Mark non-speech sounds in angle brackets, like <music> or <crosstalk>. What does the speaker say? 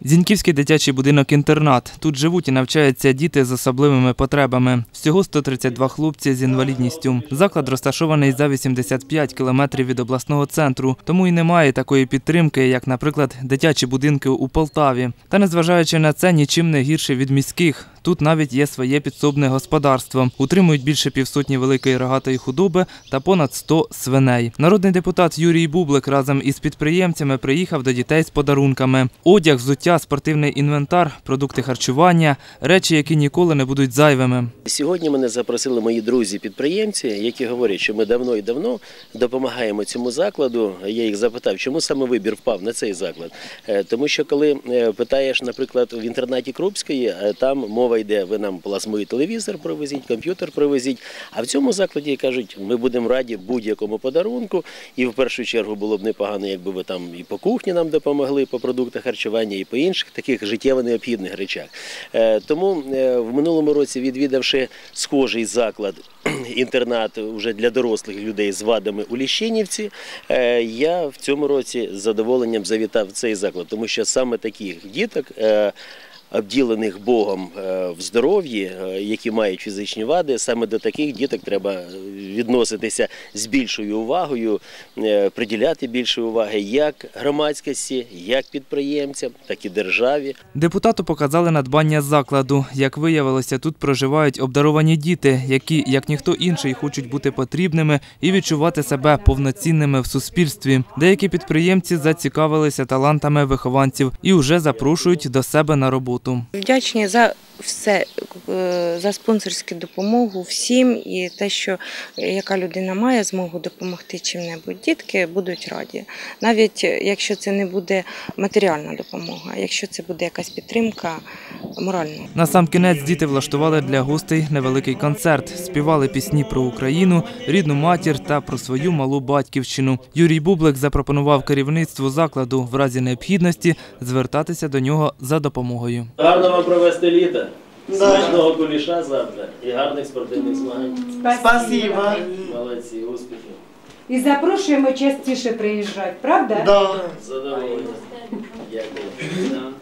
Зіньківський дитячий будинок-інтернат. Тут живуть і навчаються діти з особливими потребами. Всього 132 хлопці з інвалідністю. Заклад розташований за 85 кілометрів від обласного центру, тому і немає такої підтримки, як, наприклад, дитячі будинки у Полтаві. Та незважаючи на це, нічим не гірше від міських. Тут навіть є своє підсобне господарство. Утримують більше півсотні великої рогатої худоби та понад 100 свиней. Народний депутат Юрій Бублик разом із підприємцями приїхав до дітей з подарунками. Одяг, взуття, спортивний інвентар, продукти харчування, речі, які ніколи не будуть зайвими. Сьогодні мене запросили мої друзі-підприємці, які говорять, що ми давно і давно допомагаємо цьому закладу. Я їх запитав, чому саме вибір впав на цей заклад. Е, Тому що коли е, питаєш, наприклад, в інтернаті Крупської, е, там мова йде, ви нам плазмовий телевізор привезіть, комп'ютер привезіть. А в цьому закладі кажуть, ми будемо раді будь-якому подарунку. І в першу чергу було б непогано, якби ви там і по кухні нам допомогли, по продуктах харчування, і по інших таких життєво необхідних речах. Е, Тому е, в минулому році, відвідавши схожий заклад. <clears throat> Інтернат вже для дорослих людей з вадами у Ліщинівці. е, Я в цьому році з задоволенням завітав цей заклад, тому що саме таких діток, обділених Богом е, в здоров'ї, е, які мають фізичні вади, саме до таких діток треба е, відноситися з більшою увагою, приділяти більше уваги як громадськості, як підприємцям, так і державі. Депутату показали надбання закладу. Як виявилося, тут проживають обдаровані діти, які, як ніхто інший, хочуть бути потрібними і відчувати себе повноцінними в суспільстві. Деякі підприємці зацікавилися талантами вихованців і вже запрошують до себе на роботу. Вдячні за все, е, за спонсорську допомогу всім і те, що яка людина має змогу допомогти чим-небудь. Дітки будуть раді. Навіть е, якщо це не буде матеріальна допомога, якщо це буде якась підтримка моральна. На сам кінець діти влаштували для гостей невеликий концерт, співали пісні про Україну, рідну матір та про свою малу батьківщину. Юрій Бублик запропонував керівництву закладу в разі необхідності звертатися до нього за допомогою. Гарно вам провести літо. Смачного куліша завтра і гарних спортивних змагань. Спасибо. Молодці, успіхів. І запрошуємо частіше приїжджати, правда? Да. Задоволення. Дякую.